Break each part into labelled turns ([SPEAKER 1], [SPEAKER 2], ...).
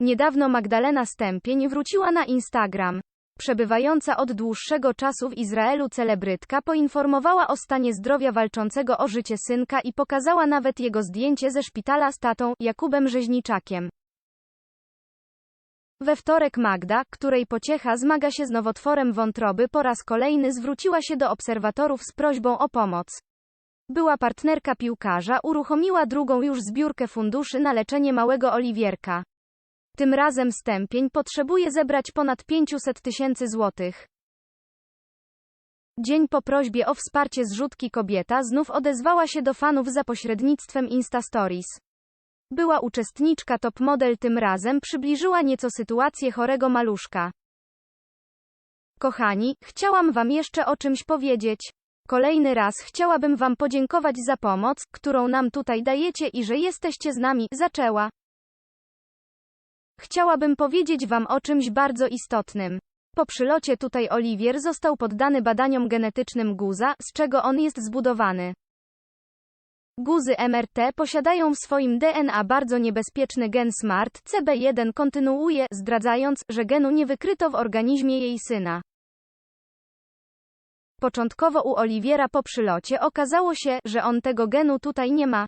[SPEAKER 1] Niedawno Magdalena Stępień wróciła na Instagram. Przebywająca od dłuższego czasu w Izraelu celebrytka poinformowała o stanie zdrowia walczącego o życie synka i pokazała nawet jego zdjęcie ze szpitala z tatą, Jakubem Rzeźniczakiem. We wtorek Magda, której pociecha zmaga się z nowotworem wątroby po raz kolejny zwróciła się do obserwatorów z prośbą o pomoc. Była partnerka piłkarza uruchomiła drugą już zbiórkę funduszy na leczenie małego Oliwierka. Tym razem Stępień potrzebuje zebrać ponad 500 tysięcy złotych. Dzień po prośbie o wsparcie zrzutki kobieta znów odezwała się do fanów za pośrednictwem Instastories. Była uczestniczka top model tym razem przybliżyła nieco sytuację chorego maluszka. Kochani, chciałam wam jeszcze o czymś powiedzieć. Kolejny raz chciałabym wam podziękować za pomoc, którą nam tutaj dajecie i że jesteście z nami, zaczęła. Chciałabym powiedzieć wam o czymś bardzo istotnym. Po przylocie tutaj Oliwier został poddany badaniom genetycznym guza, z czego on jest zbudowany. Guzy MRT posiadają w swoim DNA bardzo niebezpieczny gen SMART CB1 kontynuuje, zdradzając, że genu nie wykryto w organizmie jej syna. Początkowo u Oliwiera po przylocie okazało się, że on tego genu tutaj nie ma.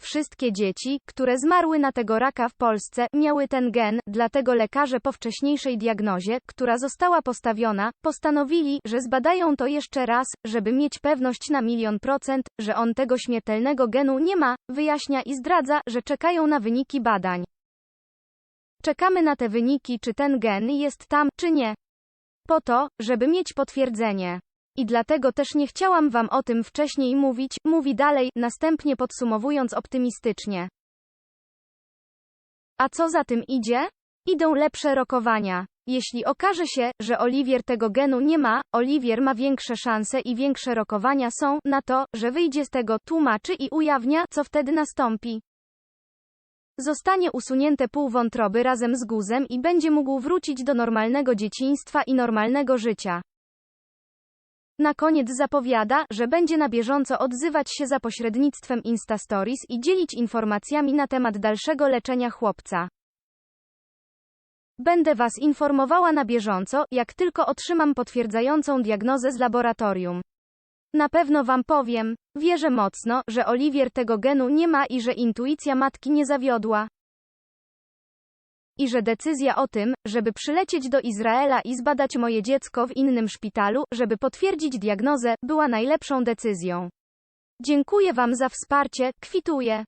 [SPEAKER 1] Wszystkie dzieci, które zmarły na tego raka w Polsce, miały ten gen, dlatego lekarze po wcześniejszej diagnozie, która została postawiona, postanowili, że zbadają to jeszcze raz, żeby mieć pewność na milion procent, że on tego śmiertelnego genu nie ma, wyjaśnia i zdradza, że czekają na wyniki badań. Czekamy na te wyniki, czy ten gen jest tam, czy nie. Po to, żeby mieć potwierdzenie. I dlatego też nie chciałam wam o tym wcześniej mówić, mówi dalej, następnie podsumowując optymistycznie. A co za tym idzie? Idą lepsze rokowania. Jeśli okaże się, że Oliwier tego genu nie ma, Oliwier ma większe szanse i większe rokowania są na to, że wyjdzie z tego, tłumaczy i ujawnia, co wtedy nastąpi. Zostanie usunięte pół wątroby razem z guzem i będzie mógł wrócić do normalnego dzieciństwa i normalnego życia. Na koniec zapowiada, że będzie na bieżąco odzywać się za pośrednictwem Instastories i dzielić informacjami na temat dalszego leczenia chłopca. Będę Was informowała na bieżąco, jak tylko otrzymam potwierdzającą diagnozę z laboratorium. Na pewno Wam powiem, wierzę mocno, że Oliwier tego genu nie ma i że intuicja matki nie zawiodła. I że decyzja o tym, żeby przylecieć do Izraela i zbadać moje dziecko w innym szpitalu, żeby potwierdzić diagnozę, była najlepszą decyzją. Dziękuję Wam za wsparcie, kwituję.